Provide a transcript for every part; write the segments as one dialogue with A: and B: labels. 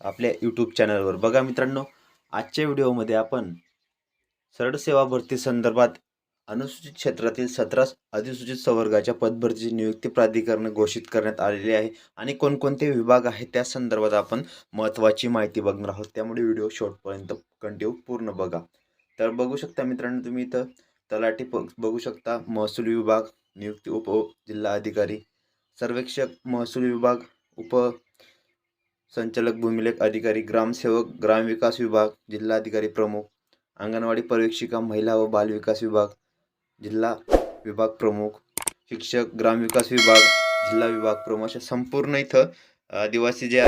A: आपल्या यूट्यूब चॅनलवर बघा मित्रांनो आजच्या व्हिडिओमध्ये आपण सरळ सेवा भरती संदर्भात अनुसूचित क्षेत्रातील सतरा अधिसूचित संवर्गाच्या पदभरतीची नियुक्ती प्राधिकरण घोषित करण्यात आलेली आहे आणि कोणकोणते विभाग आहेत त्या संदर्भात आपण महत्त्वाची माहिती बघणार आहोत. त्यामुळे व्हिडिओ शॉर्टपर्यंत कंटिन्यू पूर्ण बघा. तर बघू शकता मित्रांनो तुम्ही इथं तलाठी बघू शकता महसूल विभाग नियुक्ती उप जिल्हा अधिकारी सर्वेक्षक महसूल विभाग उप संचालक भूमिलेख अधिकारी ग्रामसेवक ग्रामविकास विभाग जिल्हाधिकारी प्रमुख अंगणवाडी पर्यवेक्षिका महिला व बालविकास विभाग जिल्हा विभाग प्रमुख शिक्षक ग्रामविकास विभाग जिल्हा विभाग प्रमुख अशा संपूर्ण इथं आदिवासी जे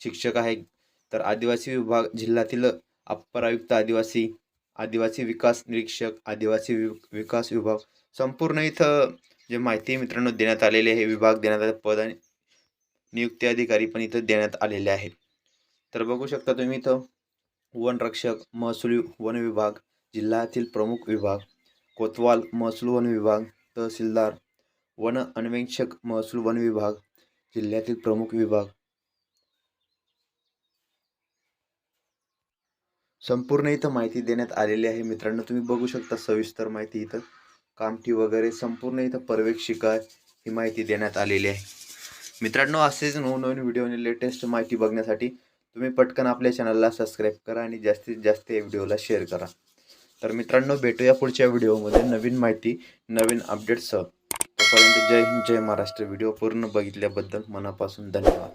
A: शिक्षक आहेत तर आदिवासी विभाग जिल्ह्यातील अप्पर आयुक्त आदिवासी आदिवासी विकास निरीक्षक आदिवासी वि विकास विभाग संपूर्ण इथं जे माहिती मित्रांनो देण्यात आलेली आहे विभाग देण्यात आले पद आणि नियुक्ती अधिकारी पण इथं देण्यात आलेले आहेत. तर बघू शकता तुम्ही इथं वनरक्षक महसूल वन विभाग जिल्ह्यातील प्रमुख विभाग कोतवाल महसूल वन विभाग तहसीलदार वन अन्वेषक महसूल वन विभाग जिल्ह्यातील प्रमुख विभाग. संपूर्ण इथं माहिती देण्यात आलेली आहे. मित्रांनो तुम्ही बघू शकता सविस्तर माहिती इथं. कामठी वगैरे संपूर्ण इथं पर्यवेक्षिका ही माहिती देण्यात आलेली आहे. मित्रांनो असेच नवनवीन व्हिडिओ आणि लेटेस्ट माहिती बघण्यासाठी तुम्ही पटकन आपल्या चॅनलला सबस्क्राईब करा आणि जास्तीत जास्त या व्हिडिओला शेअर करा. तर मित्रांनो भेटूया पुढच्या व्हिडिओमध्ये नवीन माहिती नवीन अपडेट्ससह तोपर्यंत जय हिंद जय महाराष्ट्र. व्हिडिओ पूर्ण बघितल्याबद्दल मनापासून धन्यवाद.